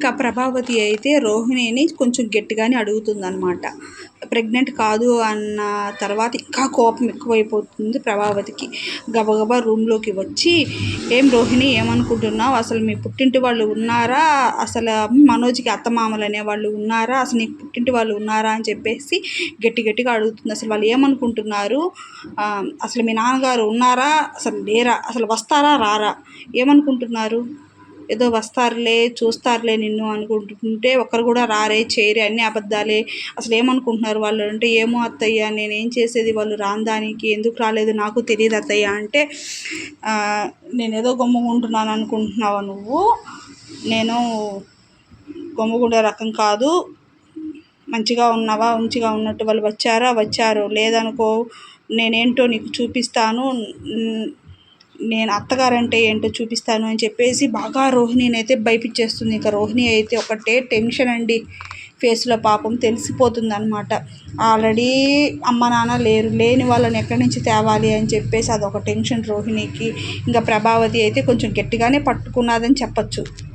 ఇంకా ప్రభావతి అయితే రోహిణిని కొంచెం గట్టిగానే అడుగుతుందనమాట ప్రెగ్నెంట్ కాదు అన్న తర్వాత ఇంకా కోపం ఎక్కువైపోతుంది ప్రభావతికి. గబగబా రూమ్లోకి వచ్చి ఏం రోహిణి ఏమనుకుంటున్నావు? అసలు మీ పుట్టింటి వాళ్ళు ఉన్నారా? అసలు మనోజ్కి అత్తమామలు అనేవాళ్ళు ఉన్నారా? అసలు నీకు పుట్టింటి వాళ్ళు ఉన్నారా? అని చెప్పేసి గట్టి గట్టిగా అడుగుతుంది. అసలు వాళ్ళు ఏమనుకుంటున్నారు? అసలు మీ నాన్నగారు ఉన్నారా? అసలు లేరా? అసలు వస్తారా? రారా? ఏమనుకుంటున్నారు? ఏదో వస్తారులే చూస్తారులే నిన్ను అనుకుంటుంటే ఒక్కరు కూడా రారే చేయరే అన్ని అబద్ధాలే. అసలు ఏమనుకుంటున్నారు వాళ్ళు అంటే ఏమో అత్తయ్య నేనేం చేసేది వాళ్ళు రాందానికి ఎందుకు రాలేదు నాకు తెలియదు అత్తయ్య అంటే నేనేదో గమ్ముకుంటున్నాను అనుకుంటున్నావా నువ్వు? నేను గమ్ముగుండే రకం కాదు. మంచిగా ఉన్నావా? మంచిగా ఉన్నట్టు వాళ్ళు వచ్చారా? వచ్చారు. లేదనుకో నేనేంటో నీకు చూపిస్తాను. నేను అత్తగారంటే ఏంటో చూపిస్తాను అని చెప్పేసి బాగా రోహిణిని అయితే భయపించేస్తుంది. ఇంకా రోహిణి అయితే ఒకటే టెన్షన్ అండి. ఫేస్లో పాపం తెలిసిపోతుంది అనమాట ఆల్రెడీ అమ్మ నాన్న లేరు. లేని వాళ్ళని ఎక్కడి నుంచి తేవాలి అని చెప్పేసి అదొక టెన్షన్ రోహిణికి. ఇంకా ప్రభావతి అయితే కొంచెం గట్టిగానే పట్టుకున్నదని చెప్పచ్చు.